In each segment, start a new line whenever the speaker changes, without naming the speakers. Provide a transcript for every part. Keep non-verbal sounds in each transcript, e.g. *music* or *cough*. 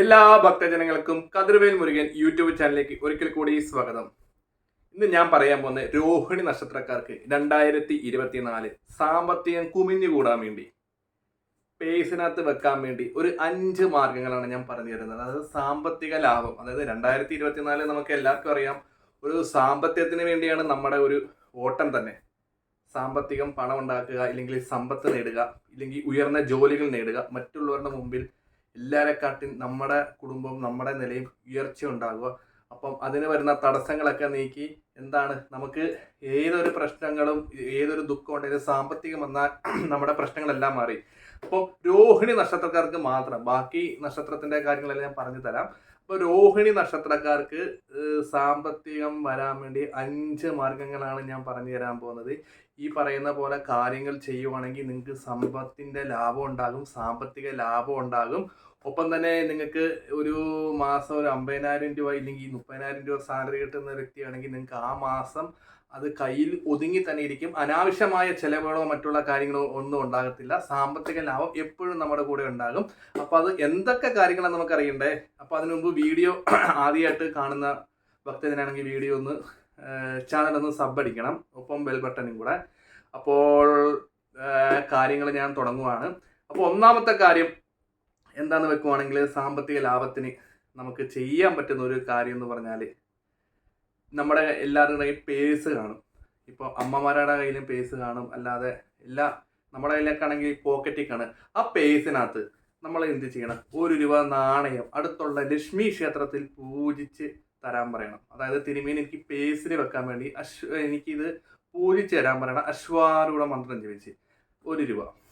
എല്ലാ ഭക്തജനങ്ങൾക്കും കതിർവേൽ മുരുകൻ യൂട്യൂബ് ചാനലിലേക്ക് ഒരിക്കൽ കൂടി സ്വാഗതം. ഇന്ന് ഞാൻ പറയാൻ പോകുന്ന രോഹിണി നക്ഷത്രക്കാർക്ക് രണ്ടായിരത്തി ഇരുപത്തിനാല് സാമ്പത്തികം കുമിഞ്ഞുകൂടാൻ വേണ്ടി പേസിനകത്ത് വെക്കാൻ വേണ്ടി ഒരു അഞ്ച് മാർഗങ്ങളാണ് ഞാൻ പറഞ്ഞു തരുന്നത്. അതായത് സാമ്പത്തിക ലാഭം അതായത് രണ്ടായിരത്തി ഇരുപത്തിനാല് നമുക്ക് എല്ലാവർക്കും അറിയാം ഒരു സാമ്പത്തികത്തിന് വേണ്ടിയാണ് നമ്മുടെ ഒരു ഓട്ടം തന്നെ. സാമ്പത്തികം പണം ഉണ്ടാക്കുക ഇല്ലെങ്കിൽ സമ്പത്ത് നേടുക ഇല്ലെങ്കിൽ ഉയർന്ന ജോലികൾ നേടുക മറ്റുള്ളവരുടെ മുമ്പിൽ എല്ലാരെക്കാട്ടും നമ്മുടെ കുടുംബം നമ്മുടെ നിലയും ഉയർച്ച ഉണ്ടാകുക അപ്പം അതിന് വരുന്ന തടസ്സങ്ങളൊക്കെ നീക്കി എന്താണ്? നമുക്ക് ഏതൊരു പ്രശ്നങ്ങളും ഏതൊരു ദുഃഖം ഉണ്ടെങ്കിലും സാമ്പത്തികം വന്നാൽ *clears throat* നമ്മുടെ പ്രശ്നങ്ങളെല്ലാം മാറി. അപ്പോൾ രോഹിണി നക്ഷത്രക്കാർക്ക് മാത്രം ബാക്കി നക്ഷത്രത്തിന്റെ കാര്യങ്ങളെല്ലാം ഞാൻ പറഞ്ഞു തരാം അപ്പോൾ രോഹിണി നക്ഷത്രക്കാർക്ക് സാമ്പത്തികം വരാൻ വേണ്ടി അഞ്ച് മാർഗങ്ങളാണ് ഞാൻ പറഞ്ഞു തരാൻ പോകുന്നത്. ഈ പറയുന്ന പോലെ കാര്യങ്ങൾ ചെയ്യുവാണെങ്കിൽ നിങ്ങൾക്ക് സമ്പത്തിന്റെ ലാഭം ഉണ്ടാകും സാമ്പത്തിക ലാഭം ഉണ്ടാകും. ഒപ്പം തന്നെ നിങ്ങൾക്ക് ഒരു മാസം ഒരു അമ്പതിനായിരം രൂപ ഇല്ലെങ്കിൽ മുപ്പതിനായിരം രൂപ സാലറി കിട്ടുന്ന വ്യക്തിയാണെങ്കിൽ നിങ്ങൾക്ക് ആ മാസം അത് കയ്യിൽ ഒതുങ്ങി തന്നെ ഇരിക്കും. അനാവശ്യമായ ചെലവുകളോ മറ്റുള്ള കാര്യങ്ങളോ ഒന്നും ഉണ്ടാകത്തില്ല. സാമ്പത്തിക ലാഭം എപ്പോഴും നമ്മുടെ കൂടെ ഉണ്ടാകും. അപ്പോൾ അത് എന്തൊക്കെ കാര്യങ്ങളാണ് നമുക്ക് അറിയണ്ടേ അപ്പോൾ അതിനു മുമ്പ് വീഡിയോ *clears throat* ആദ്യമായിട്ട് കാണുന്ന ഭക്തജനാണെങ്കിൽ വീഡിയോ ഒന്ന് ചാനൽ ഒന്ന് സബ് അടിക്കണം. ഒപ്പം ബെൽ ബട്ടണും കൂടെ. അപ്പോൾ കാര്യങ്ങൾ ഞാൻ തുടങ്ങുവാണ്. അപ്പോൾ ഒന്നാമത്തെ കാര്യം എന്താന്ന് വെക്കുവാണെങ്കിൽ സാമ്പത്തിക ലാഭത്തിന് നമുക്ക് ചെയ്യാൻ പറ്റുന്ന ഒരു കാര്യം എന്ന് പറഞ്ഞാൽ നമ്മുടെ എല്ലാവരുടെ കയ്യിൽ പേഴ്സ് കാണും. ഇപ്പോൾ അമ്മമാരുടെ കയ്യിലും പേഴ്സ് കാണും. അല്ലാതെ എല്ലാ നമ്മുടെ കയ്യിലൊക്കെ ആണെങ്കിൽ പോക്കറ്റിൽ കാണും ആ പേഴ്സിനകത്ത് നമ്മൾ എന്ത് ചെയ്യണം? ഒരു രൂപ നാണയം അടുത്തുള്ള ലക്ഷ്മി ക്ഷേത്രത്തിൽ പൂജിച്ച് തരാൻ പറയണം. അതായത് തിരുമേനി എനിക്ക് പേഴ്സിൽ വെക്കാൻ വേണ്ടി അശ്വ എനിക്കിത് പൂജിച്ച് തരാൻ പറയണം. അശ്വാരൂഢ മന്ത്രം ജപിച്ച്. ഒരു രൂപ.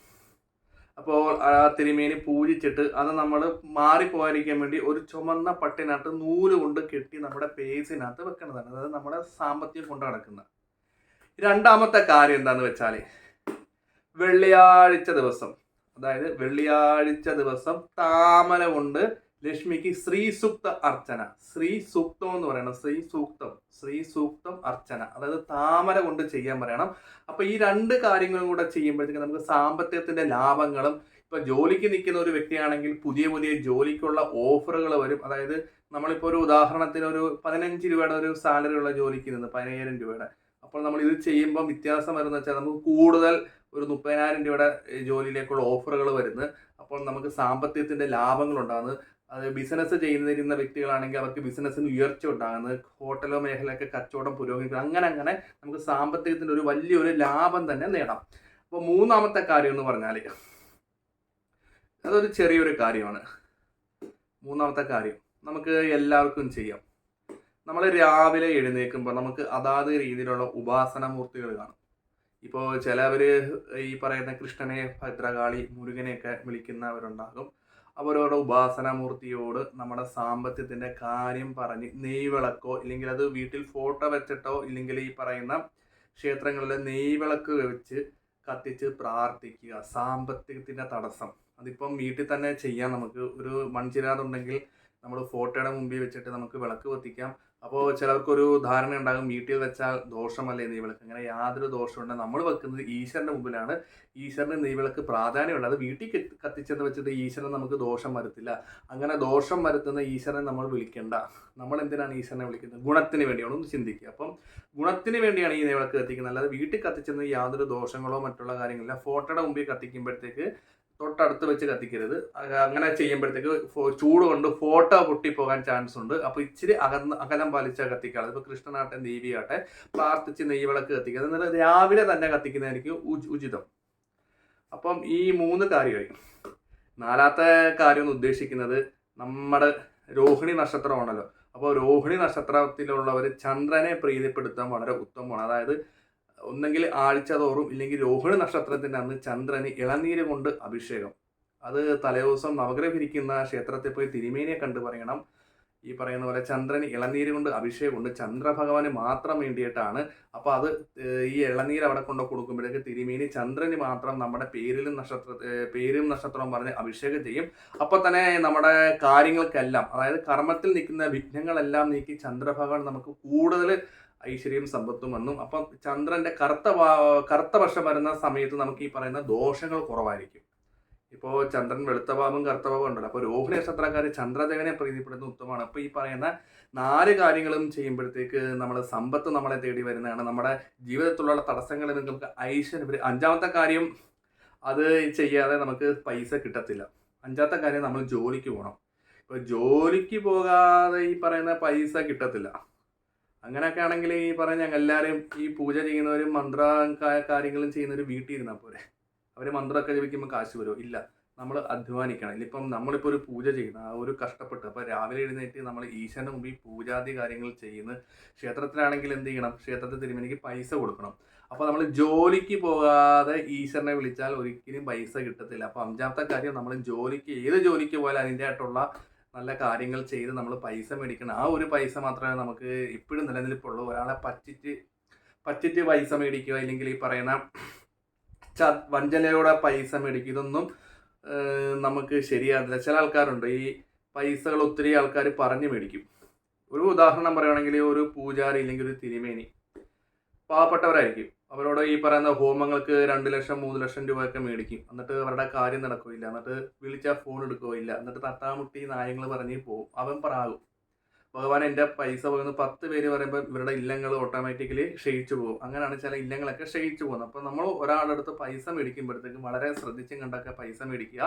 അപ്പോൾ ആ തിരുമേനി പൂജിച്ചിട്ട് അത് നമ്മൾ മാറിപ്പോകാതിരിക്കാൻ വേണ്ടി ഒരു ചുമന്ന പട്ടിനകത്ത് നൂൽ കൊണ്ട് കെട്ടി നമ്മുടെ പേസിനകത്ത് വെക്കുന്നതാണ്. അതായത് നമ്മുടെ സാമ്പത്തികം കൊണ്ട് നടക്കുന്ന. രണ്ടാമത്തെ കാര്യം എന്താന്ന് വെച്ചാൽ വെള്ളിയാഴ്ച ദിവസം. അതായത് വെള്ളിയാഴ്ച ദിവസം താമര കൊണ്ട് ലക്ഷ്മിക്ക് ശ്രീ സൂക്ത അർച്ചന. ശ്രീ സൂക്തം എന്ന് പറയണം. ശ്രീ സൂക്തം ശ്രീ സൂക്തം അർച്ചന. അതായത് താമര കൊണ്ട് ചെയ്യാൻ പറയണം. അപ്പൊ ഈ രണ്ട് കാര്യങ്ങളും കൂടെ ചെയ്യുമ്പോഴത്തേക്ക് നമുക്ക് സാമ്പത്തികത്തിന്റെ ലാഭങ്ങളും ഇപ്പൊ ജോലിക്ക് നിൽക്കുന്ന ഒരു വ്യക്തിയാണെങ്കിൽ പുതിയ പുതിയ ജോലിക്കുള്ള ഓഫറുകൾ വരും. അതായത് നമ്മളിപ്പോൾ ഒരു ഉദാഹരണത്തിന് ഒരു പതിനഞ്ച് രൂപയുടെ ഒരു സാലറി ഉള്ള ജോലിക്ക് നിന്ന് പതിനയ്യായിരം രൂപയുടെ. അപ്പോൾ നമ്മൾ ഇത് ചെയ്യുമ്പോൾ വ്യത്യാസം വരുന്നത് വെച്ചാൽ നമുക്ക് കൂടുതൽ ഒരു മുപ്പതിനായിരം രൂപയുടെ ജോലിയിലേക്കുള്ള ഓഫറുകൾ വരുന്നത്. അപ്പോൾ നമുക്ക് സാമ്പത്തികത്തിന്റെ ലാഭങ്ങൾ ഉണ്ടാകുന്നത് അത് ബിസിനസ് ചെയ്യുന്നിരുന്ന വ്യക്തികളാണെങ്കിൽ അവർക്ക് ബിസിനസ്സിന് ഉയർച്ച ഉണ്ടാകുന്നത് ഹോട്ടലോ മേഖലയൊക്കെ കച്ചവടം പുരോഗമിക്കുക അങ്ങനെ അങ്ങനെ നമുക്ക് സാമ്പത്തികത്തിന്റെ ഒരു വലിയൊരു ലാഭം തന്നെ നേടാം. അപ്പോൾ മൂന്നാമത്തെ കാര്യം എന്ന് പറഞ്ഞാൽ അതൊരു ചെറിയൊരു കാര്യമാണ്. മൂന്നാമത്തെ കാര്യം നമുക്ക് എല്ലാവർക്കും ചെയ്യാം. നമ്മൾ രാവിലെ എഴുന്നേൽക്കുമ്പോൾ നമുക്ക് അതാത് രീതിയിലുള്ള ഉപാസന മൂർത്തികൾ കാണും. ഇപ്പോൾ ചിലവർ ഈ പറയുന്ന കൃഷ്ണനെ ഭദ്രകാളി മുരുകനെയൊക്കെ വിളിക്കുന്നവരുണ്ടാകും. അവരോട് ഉപാസനാമൂർത്തിയോട് നമ്മുടെ സാമ്പത്തിയത്തിന്റെ കാര്യം പറഞ്ഞ് നെയ്വിളക്കോ ഇല്ലെങ്കിൽ അത് വീട്ടിൽ ഫോട്ടോ വെച്ചിട്ടോ ഇല്ലെങ്കിൽ ഈ പറയുന്ന ക്ഷേത്രങ്ങളിൽ നെയ്വിളക്ക് വെച്ച് കത്തിച്ച് പ്രാർത്ഥിക്കുക. സാമ്പത്തികത്തിന്റെ തടസ്സം. അതിപ്പം വീട്ടിൽ തന്നെ ചെയ്യാം. നമുക്ക് ഒരു മൺചിരാതുണ്ടെങ്കിൽ നമ്മൾ ഫോട്ടോയുടെ മുമ്പിൽ വെച്ചിട്ട് നമുക്ക് വിളക്ക് കത്തിക്കാം. അപ്പോൾ ചിലർക്കൊരു ധാരണ ഉണ്ടാകും വീട്ടിൽ വെച്ചാൽ ദോഷമല്ലേ നെയ്വിളക്ക്? അങ്ങനെ യാതൊരു ദോഷമുണ്ട് നമ്മൾ വെക്കുന്നത് ഈശ്വരന്റെ മുമ്പിലാണ്. ഈശ്വരന് നെയ്വിളക്ക് പ്രാധാന്യമുള്ള അത് വീട്ടിൽ കത്തി- കത്തിച്ചെന്ന് വെച്ചിട്ട് ഈശ്വരൻ നമുക്ക് ദോഷം വരുത്തില്ല. അങ്ങനെ ദോഷം വരുത്തുന്ന ഈശ്വരനെ നമ്മൾ വിളിക്കേണ്ട. നമ്മൾ എന്തിനാണ് ഈശ്വരനെ വിളിക്കുന്നത്? ഗുണത്തിന് വേണ്ടിയാണ്. ഒന്ന് ചിന്തിക്കുക. അപ്പം ഗുണത്തിന് വേണ്ടിയാണ് ഈ നെയ്വിളക്ക് കത്തിക്കുന്നത്. അല്ലാതെ വീട്ടിൽ കത്തിച്ചെന്ന് യാതൊരു ദോഷങ്ങളോ മറ്റുള്ള കാര്യങ്ങളില്ല. ഫോട്ടോയുടെ മുമ്പിൽ കത്തിക്കുമ്പോഴത്തേക്ക് തൊട്ടടുത്ത് വെച്ച് കത്തിക്കരുത്. അങ്ങനെ ചെയ്യുമ്പോഴത്തേക്ക് ചൂട് കൊണ്ട് ഫോട്ടോ പൊട്ടിപ്പോകാൻ ചാൻസ് ഉണ്ട്. അപ്പോൾ ഇച്ചിരി അകന്ന് അകലം പാലിച്ചാൽ കത്തിക്കാതെ ഇപ്പോൾ കൃഷ്ണനാട്ടെ ദേവിയാട്ടെ പ്രാർത്ഥിച്ച് നെയ്വിളക്ക് കത്തിക്കുക. എന്നാൽ രാവിലെ തന്നെ കത്തിക്കുന്നതായിരിക്കും ഉചിതം. അപ്പം ഈ മൂന്ന് കാര്യമായി. നാലാമത്തെ കാര്യം ഉദ്ദേശിക്കുന്നത് നമ്മുടെ രോഹിണി നക്ഷത്രമാണല്ലോ അപ്പോൾ രോഹിണി നക്ഷത്രത്തിലുള്ളവർ ചന്ദ്രനെ പ്രീതിപ്പെടുത്താൻ വളരെ ഉത്തമമാണ്. അതായത് ഒന്നെങ്കിൽ ആഴ്ച തോറും ഇല്ലെങ്കിൽ രോഹിണി നക്ഷത്രത്തിന്റെ അന്ന് ചന്ദ്രന് ഇളനീര് കൊണ്ട് അഭിഷേകം. അത് തലേദിവസം നവഗ്രഹം ഇരിക്കുന്ന ക്ഷേത്രത്തിൽ പോയി തിരുമേനിയെ കണ്ട് പറയണം. ഈ പറയുന്ന പോലെ ചന്ദ്രന് ഇളനീര് കൊണ്ട് അഭിഷേകം അഭിഷേകമുണ്ട് ചന്ദ്രഭഗവാന് മാത്രം വേണ്ടിയിട്ടാണ്. അപ്പോൾ അത് ഈ ഇളനീര് അവിടെ കൊണ്ട് കൊടുക്കുമ്പോഴേക്ക് തിരുമേനി ചന്ദ്രന് മാത്രം നമ്മുടെ പേരിലും നക്ഷത്ര പേരും നക്ഷത്രവും പറഞ്ഞ് അഭിഷേകം ചെയ്യും. അപ്പോൾ തന്നെ നമ്മുടെ കാര്യങ്ങൾക്കെല്ലാം അതായത് കർമ്മത്തിൽ നിൽക്കുന്ന വിഘ്നങ്ങളെല്ലാം നീക്കി ചന്ദ്രഭഗവാൻ നമുക്ക് കൂടുതൽ ഐശ്വര്യം സമ്പത്തും വന്നും. അപ്പം ചന്ദ്രന്റെ കറുത്ത കറുത്ത പക്ഷം വരുന്ന സമയത്ത് നമുക്ക് ഈ പറയുന്ന ദോഷങ്ങൾ കുറവായിരിക്കും. ഇപ്പോൾ ചന്ദ്രൻ വെളുത്ത ഭാവം കറുത്ത ഭാവം ഉണ്ടല്ലോ. അപ്പോൾ രോഹിണി നക്ഷത്രക്കാർ ചന്ദ്രദേവനെ പ്രീതിപ്പെടുന്ന ഉത്തമമാണ്. അപ്പോൾ ഈ പറയുന്ന നാല് കാര്യങ്ങളും ചെയ്യുമ്പോഴത്തേക്ക് നമ്മൾ സമ്പത്ത് നമ്മളെ തേടി വരുന്നതാണ്. നമ്മുടെ ജീവിതത്തിലുള്ള തടസ്സങ്ങളിൽ നമുക്ക് ഐശ്വര്യം വരും. അഞ്ചാമത്തെ കാര്യം അത് ചെയ്യാതെ നമുക്ക് പൈസ കിട്ടത്തില്ല. അഞ്ചാമത്തെ കാര്യം നമ്മൾ ജോലിക്ക് പോകണം ഇപ്പോൾ ജോലിക്ക് പോകാതെ ഈ പറയുന്ന പൈസ കിട്ടത്തില്ല. അങ്ങനെയൊക്കെ ആണെങ്കിൽ ഈ പറഞ്ഞ ഞങ്ങൾ എല്ലാവരും ഈ പൂജ ചെയ്യുന്നവരും മന്ത്ര കാര്യങ്ങളും ചെയ്യുന്നവരും വീട്ടിൽ ഇരുന്നാൽ പോരെ. അവർ മന്ത്രമൊക്കെ ജപിക്കുമ്പോൾ കാശ് വരുമോ ഇല്ല. നമ്മൾ അധ്വാനിക്കണം. ഇനിയിപ്പം നമ്മളിപ്പോൾ ഒരു പൂജ ചെയ്യുന്ന ആ ഒരു കഷ്ടപ്പെട്ട് അപ്പോൾ രാവിലെ എഴുന്നേറ്റ് നമ്മൾ ഈശ്വരന് മുമ്പിൽ പൂജാതി കാര്യങ്ങൾ ചെയ്യുന്ന ക്ഷേത്രത്തിലാണെങ്കിൽ എന്ത് ചെയ്യണം? ക്ഷേത്രത്തിൽ തിരുമേനിക്ക് പൈസ കൊടുക്കണം. അപ്പോൾ നമ്മൾ ജോലിക്ക് പോകാതെ ഈശ്വരനെ വിളിച്ചാൽ ഒരിക്കലും പൈസ കിട്ടത്തില്ല. അപ്പോൾ അഞ്ചാമത്തെ കാര്യം നമ്മൾ ജോലിക്ക് ഏത് ജോലിക്ക് പോയാലും അതിന്റെ ആയിട്ടുള്ള നല്ല കാര്യങ്ങൾ ചെയ്ത് നമ്മൾ പൈസ മേടിക്കണം. ആ ഒരു പൈസ മാത്രമേ നമുക്ക് ഇപ്പോഴും നിലനിൽപ്പുള്ളൂ. ഒരാളെ പറ്റിച്ച് പറ്റിച്ച് പൈസ മേടിക്കുക ഇല്ലെങ്കിൽ ഈ പറയുന്ന ച വഞ്ചനയോടെ പൈസ മേടിക്കുക ഇതൊന്നും നമുക്ക് ശരിയാകില്ല ചില ആൾക്കാരുണ്ട്. ഈ പൈസകൾ ഒത്തിരി ആൾക്കാർ പറഞ്ഞു മേടിക്കും. ഒരു ഉദാഹരണം പറയുകയാണെങ്കിൽ ഒരു പൂജാരി ഇല്ലെങ്കിൽ ഒരു തിരുമേനി. പാവപ്പെട്ടവരായിരിക്കും. അവരോട് ഈ പറയുന്ന ഹോമങ്ങൾക്ക് രണ്ട് ലക്ഷം മൂന്ന് ലക്ഷം രൂപയൊക്കെ മേടിക്കും. എന്നിട്ട് അവരുടെ കാര്യം നടക്കുകയില്ല. എന്നിട്ട് വിളിച്ചാൽ ഫോൺ എടുക്കുകയില്ല. എന്നിട്ട് തട്ടാമുട്ടി നായങ്ങൾ പറഞ്ഞ് പോകും അവൻ പ്രാകും. ഭഗവാൻ എന്റെ പൈസ പോകുന്ന പത്ത് പേര് പറയുമ്പോൾ ഇവരുടെ ഇല്ലങ്ങൾ ഓട്ടോമാറ്റിക്കലി ക്ഷയിച്ചു പോകും. അങ്ങനെയാണ് ചില ഇല്ലങ്ങളൊക്കെ ക്ഷയിച്ചു പോകുന്നത്. അപ്പോൾ നമ്മൾ ഒരാളുടെ അടുത്ത് പൈസ മേടിക്കുമ്പോഴത്തേക്കും വളരെ ശ്രദ്ധിച്ചും കണ്ടൊക്കെ പൈസ മേടിക്കുക.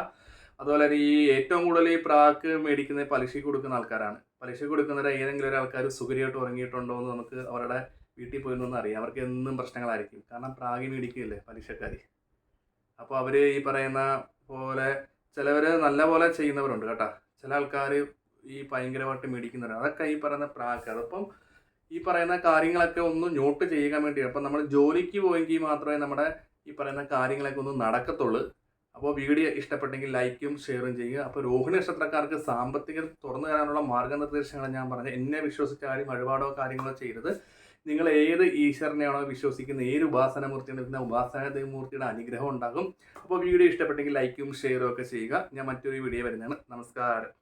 അതുപോലെ തന്നെ ഈ ഏറ്റവും കൂടുതൽ ഈ പ്രാക്ക് മേടിക്കുന്ന പലിശയ്ക്ക് കൊടുക്കുന്ന ആൾക്കാരാണ്. പലിശ കൊടുക്കുന്നവരെ ഏതെങ്കിലും ഒരു ആൾക്കാർ സുഖരിയായിട്ട് ഉറങ്ങിയിട്ടുണ്ടോ എന്ന് നമുക്ക് അവരുടെ വീട്ടിൽ പോയി നിന്ന് അറിയാം. അവർക്ക് എന്നും പ്രശ്നങ്ങളായിരിക്കും. കാരണം പ്രാഗി മേടിക്കുകയല്ലേ പലിശക്കാർ അപ്പോൾ അവർ ഈ പറയുന്ന പോലെ ചിലവർ നല്ല പോലെ ചെയ്യുന്നവരുണ്ട് കേട്ടോ. ചില ആൾക്കാർ ഈ ഭയങ്കരമായിട്ട് മേടിക്കുന്നവരാണ് അതൊക്കെ ഈ പറയുന്ന പ്രാഗ് അതിപ്പം ഈ പറയുന്ന കാര്യങ്ങളൊക്കെ ഒന്ന് നോട്ട് ചെയ്യാൻ വേണ്ടി അപ്പം നമ്മൾ ജോലിക്ക് പോയെങ്കിൽ മാത്രമേ നമ്മുടെ ഈ പറയുന്ന കാര്യങ്ങളൊക്കെ ഒന്ന് നടക്കത്തുള്ളൂ. അപ്പോൾ വീഡിയോ ഇഷ്ടപ്പെട്ടെങ്കിൽ ലൈക്കും ഷെയറും ചെയ്യുക. അപ്പോൾ രോഹിണി നക്ഷത്രക്കാർക്ക് സാമ്പത്തികം തുറന്നു തരാനുള്ള മാർഗനിർദ്ദേശങ്ങൾ ഞാൻ പറഞ്ഞു എന്നെ വിശ്വസിച്ച ആരും വഴിപാടോ കാര്യങ്ങളോ ചെയ്തത് നിങ്ങൾ ഏത് ഈശ്വരനെയാണോ വിശ്വസിക്കുന്നത് ഏത് ഉപാസനമൂർത്തിയാണ് വരുന്ന ഉപാസന മൂർത്തിയുടെ അനുഗ്രഹം ഉണ്ടാകും. അപ്പോൾ വീഡിയോ ഇഷ്ടപ്പെട്ടെങ്കിൽ ലൈക്കും ഷെയറും ഒക്കെ ചെയ്യുക. ഞാൻ മറ്റൊരു വീഡിയോ വരുന്നതാണ്. നമസ്കാരം.